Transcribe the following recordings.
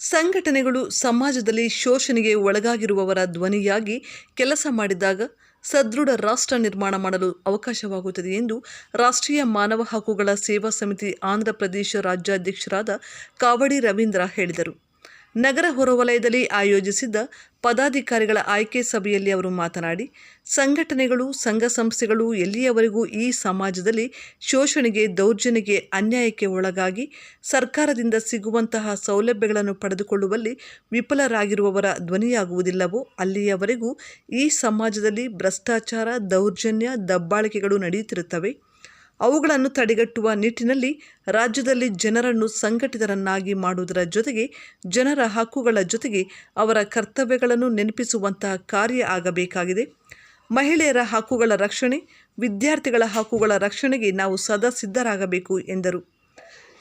ಸಂಘಟನೆಗಳು ಸಮಾಜದಲ್ಲಿ ಶೋಷಣೆಗೆ ಒಳಗಾಗಿರುವವರ ಧ್ವನಿಯಾಗಿ ಕೆಲಸ ಮಾಡಿದಾಗ ಸದೃಢ ರಾಷ್ಟ್ರ ನಿರ್ಮಾಣ ಮಾಡಲು ಅವಕಾಶವಾಗುತ್ತದೆ ಎಂದು ರಾಷ್ಟ್ರೀಯ ಮಾನವ ಹಕ್ಕುಗಳ ಸೇವಾ ಸಮಿತಿ ಆಂಧ್ರ ಪ್ರದೇಶ ರಾಜ್ಯಾಧ್ಯಕ್ಷರಾದ ಕಾವಡಿ ರವೀಂದ್ರ ಹೇಳಿದರು. ನಗರ ಹೊರವಲಯದಲ್ಲಿ ಆಯೋಜಿಸಿದ್ದ ಪದಾಧಿಕಾರಿಗಳ ಆಯ್ಕೆ ಸಭೆಯಲ್ಲಿ ಅವರು ಮಾತನಾಡಿ, ಸಂಘಟನೆಗಳು, ಸಂಘ ಸಂಸ್ಥೆಗಳು ಎಲ್ಲಿಯವರೆಗೂ ಈ ಸಮಾಜದಲ್ಲಿ ಶೋಷಣೆಗೆ, ದೌರ್ಜನ್ಯಕ್ಕೆ ಅನ್ಯಾಯಕ್ಕೆ ಒಳಗಾಗಿ ಸರ್ಕಾರದಿಂದ ಸಿಗುವಂತಹ ಸೌಲಭ್ಯಗಳನ್ನು ಪಡೆದುಕೊಳ್ಳುವಲ್ಲಿ ವಿಫಲರಾಗಿರುವವರ ಧ್ವನಿಯಾಗುವುದಿಲ್ಲವೋ, ಅಲ್ಲಿಯವರೆಗೂ ಈ ಸಮಾಜದಲ್ಲಿ ಭ್ರಷ್ಟಾಚಾರ, ದೌರ್ಜನ್ಯ, ದಬ್ಬಾಳಿಕೆಗಳು ನಡೆಯುತ್ತಿರುತ್ತವೆ. ಅವುಗಳನ್ನು ತಡೆಗಟ್ಟುವ ನಿಟ್ಟಿನಲ್ಲಿ ರಾಜ್ಯದಲ್ಲಿ ಜನರನ್ನು ಸಂಘಟಿತರನ್ನಾಗಿ ಮಾಡುವುದರ ಜೊತೆಗೆ ಜನರ ಹಕ್ಕುಗಳ ಜೊತೆಗೆ ಅವರ ಕರ್ತವ್ಯಗಳನ್ನು ನೆನಪಿಸುವಂತಹ ಕಾರ್ಯ ಆಗಬೇಕಾಗಿದೆ. ಮಹಿಳೆಯರ ಹಕ್ಕುಗಳ ರಕ್ಷಣೆ, ವಿದ್ಯಾರ್ಥಿಗಳ ಹಕ್ಕುಗಳ ರಕ್ಷಣೆಗೆ ನಾವು ಸದಾ ಸಿದ್ಧರಾಗಬೇಕು ಎಂದರು.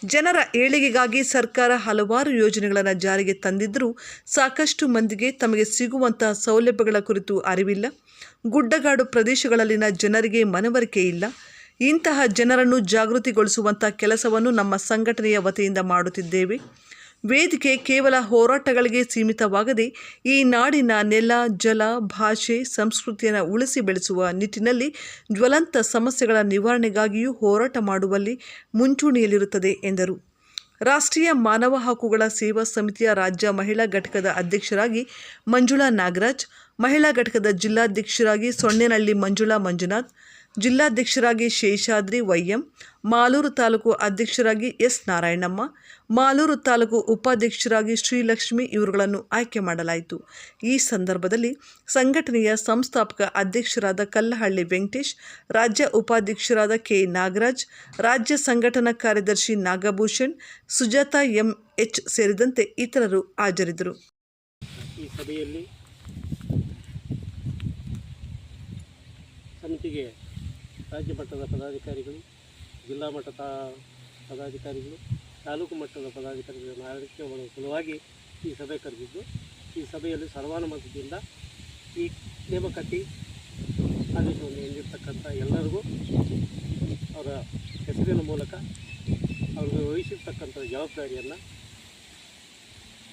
ಜನರ ಏಳಿಗೆಗಾಗಿ ಸರ್ಕಾರ ಹಲವಾರು ಯೋಜನೆಗಳನ್ನು ಜಾರಿಗೆ ತಂದಿದ್ದರೂ ಸಾಕಷ್ಟು ಮಂದಿಗೆ ತಮಗೆ ಸಿಗುವಂತಹ ಸೌಲಭ್ಯಗಳ ಕುರಿತು ಅರಿವಿಲ್ಲ. ಗುಡ್ಡಗಾಡು ಪ್ರದೇಶಗಳಲ್ಲಿನ ಜನರಿಗೆ ಮನವರಿಕೆ ಇಲ್ಲ. ಇಂತಹ ಜನರನ್ನು ಜಾಗೃತಿಗೊಳಿಸುವಂಥ ಕೆಲಸವನ್ನು ನಮ್ಮ ಸಂಘಟನೆಯ ವತಿಯಿಂದ ಮಾಡುತ್ತಿದ್ದೇವೆ. ವೇದಿಕೆ ಕೇವಲ ಹೋರಾಟಗಳಿಗೆ ಸೀಮಿತವಾಗದೆ ಈ ನಾಡಿನ ನೆಲ, ಜಲ, ಭಾಷೆ, ಸಂಸ್ಕೃತಿಯನ್ನು ಉಳಿಸಿ ಬೆಳೆಸುವ ನಿಟ್ಟಿನಲ್ಲಿ ಜ್ವಲಂತ ಸಮಸ್ಯೆಗಳ ನಿವಾರಣೆಗಾಗಿಯೂ ಹೋರಾಟ ಮಾಡುವಲ್ಲಿ ಮುಂಚೂಣಿಯಲ್ಲಿರುತ್ತದೆ, ಎಂದರು. ರಾಷ್ಟ್ರೀಯ ಮಾನವ ಹಕ್ಕುಗಳ ಸೇವಾ ಸಮಿತಿಯ ರಾಜ್ಯ ಮಹಿಳಾ ಘಟಕದ ಅಧ್ಯಕ್ಷರಾಗಿ ಮಂಜುಳಾ ನಾಗರಾಜ್, ಮಹಿಳಾ ಘಟಕದ ಜಿಲ್ಲಾಧ್ಯಕ್ಷರಾಗಿ ಸೊಣ್ಣೆನಹಳ್ಳಿ ಮಂಜುಳಾ ಮಂಜುನಾಥ್ ಜಿಲ್ಲಾಧ್ಯಕ್ಷರಾಗಿ ಶೇಷಾದ್ರಿ ವೈಎಂ, ಮಾಲೂರು ತಾಲೂಕು ಅಧ್ಯಕ್ಷರಾಗಿ ಎಸ್ ನಾರಾಯಣಮ್ಮ, ಮಾಲೂರು ತಾಲೂಕು ಉಪಾಧ್ಯಕ್ಷರಾಗಿ ಶ್ರೀಲಕ್ಷ್ಮಿ ಇವರುಗಳನ್ನು ಆಯ್ಕೆ ಮಾಡಲಾಯಿತು. ಈ ಸಂದರ್ಭದಲ್ಲಿ ಸಂಘಟನೆಯ ಸಂಸ್ಥಾಪಕ ಅಧ್ಯಕ್ಷರಾದ ಕಲ್ಲಹಳ್ಳಿ ವೆಂಕಟೇಶ್, ರಾಜ್ಯ ಉಪಾಧ್ಯಕ್ಷರಾದ ಕೆ ನಾಗರಾಜ್, ರಾಜ್ಯ ಸಂಘಟನಾ ಕಾರ್ಯದರ್ಶಿ ನಾಗಭೂಷಣ್, ಸುಜಾತಾ ಎಂ ಎಚ್ ಸೇರಿದಂತೆ ಇತರರು ಹಾಜರಿದ್ದರು. ಸಮಿತಿಗೆ ರಾಜ್ಯ ಮಟ್ಟದ ಪದಾಧಿಕಾರಿಗಳು, ಜಿಲ್ಲಾ ಮಟ್ಟದ ಪದಾಧಿಕಾರಿಗಳು, ತಾಲೂಕು ಮಟ್ಟದ ಪದಾಧಿಕಾರಿಗಳನ್ನು ಆಡಳಿಕೆ ಮಾಡುವ ಸಲುವಾಗಿ ಈ ಸಭೆ ಕರೆದಿದ್ದು, ಈ ಸಭೆಯಲ್ಲಿ ಸರ್ವಾನುಮತದಿಂದ ಈ ನೇಮಕಾತಿ ಆದೇಶವನ್ನು ಹೊಂದಿರತಕ್ಕಂಥ ಎಲ್ಲರಿಗೂ ಅವರ ಹೆಸರಿನ ಮೂಲಕ ಅವ್ರಿಗೆ ವಹಿಸಿರ್ತಕ್ಕಂಥ ಜವಾಬ್ದಾರಿಯನ್ನು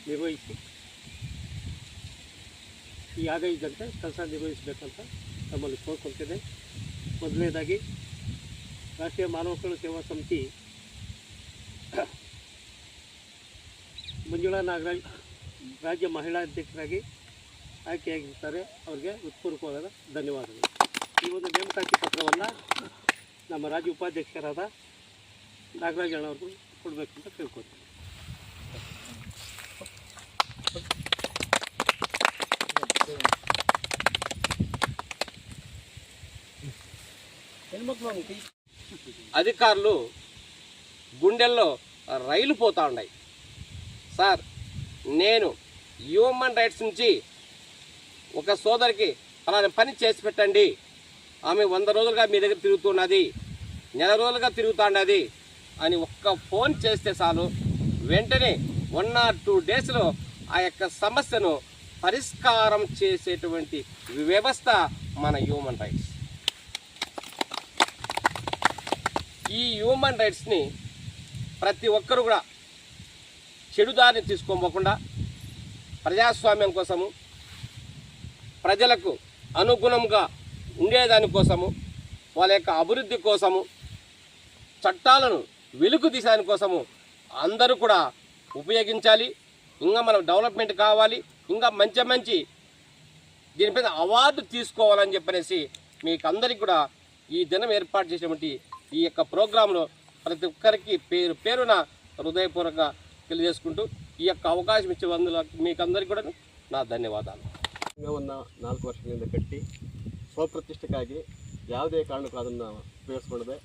ನಿರ್ವಹಿಸಿ ಈ ಆಗೈದಂತೆ ಕೆಲಸ ನಿರ್ವಹಿಸಬೇಕಂತ ನಮ್ಮಲ್ಲಿ ಕೋರ್ಕೊಳ್ತೇನೆ ಮೊದಲನೇದಾಗಿ ರಾಷ್ಟ್ರೀಯ ಮಾನವ ಹಕ್ಕುಗಳ ಸೇವಾ ಸಮಿತಿ ಮಂಜುಳಾ ನಾಗರಾಜ್ ರಾಜ್ಯ ಮಹಿಳಾ ಅಧ್ಯಕ್ಷರಾಗಿ ಆಯ್ಕೆಯಾಗಿರ್ತಾರೆ. ಅವರಿಗೆ ಹೃತ್ಪೂರ್ವಕವಾದ ಧನ್ಯವಾದಗಳು. ಈ ಒಂದು ನೇಮಕಾತಿ ಪತ್ರವನ್ನು ನಮ್ಮ ರಾಜ್ಯ ಉಪಾಧ್ಯಕ್ಷರಾದ ನಾಗರಾಜ್ ಅಣ್ಣವ್ರಿಗೂ ಕೊಡಬೇಕಂತ ಕೇಳ್ಕೊತೀನಿ ಹೆಣ್ಮಕ್ಳು అధికారులు గుండెల్లో రైలు పోతా ఉన్నాయి. సార్ నేను హ్యూమన్ రైట్స్ నుంచి ఒక సోదరికి అలానే పని చేసి పెట్టండి. ఆమె వంద రోజులుగా మీ దగ్గర తిరుగుతున్నది నెల రోజులుగా తిరుగుతున్నది అని ఒక్క ఫోన్ చేస్తే చాలు. వెంటనే వన్ ఆర్ టూ డేస్లో ఆ యొక్క సమస్యను పరిష్కారం చేసేటువంటి వ్యవస్థ మన హ్యూమన్ రైట్స్. ఈ హ్యూమన్ రైట్స్ని ప్రతి ఒక్కరు కూడా చెడుదారిని తీసుకోపోకుండా ప్రజాస్వామ్యం కోసము ప్రజలకు అనుగుణంగా ఉండేదాని కోసము వాళ్ళ యొక్క అభివృద్ధి కోసము చట్టాలను వెలుగు తీసేదాని కోసము అందరూ కూడా ఉపయోగించాలి. ఇంకా మనం డెవలప్మెంట్ కావాలి. ఇంకా మంచి మంచి దీనిపైన అవార్డు తీసుకోవాలని చెప్పనేసి మీకు అందరికీ కూడా ఈ దినం ఏర్పాటు చేసినటువంటి ఈ యొక్క ప్రోగ్రాంలో ప్రతి ఒక్కరికి పేరు పేరున హృదయపూర్వక తెలియజేసుకుంటూ ఈ యొక్క అవకాశం ఇచ్చే వందల మీకు అందరికీ కూడా నా ధన్యవాదాలు ಸಂಘವನ್ನು ನಾಲ್ಕು ವರ್ಷಗಳಿಂದ ಕಟ್ಟಿ ಸ್ವಪ್ರತಿಷ್ಠೆಗಾಗಿ ಯಾವುದೇ ಕಾರಣಕ್ಕೂ ಅದನ್ನು ಉಪಯೋಗಿಸ್ಕೊಳ್ಳದೆ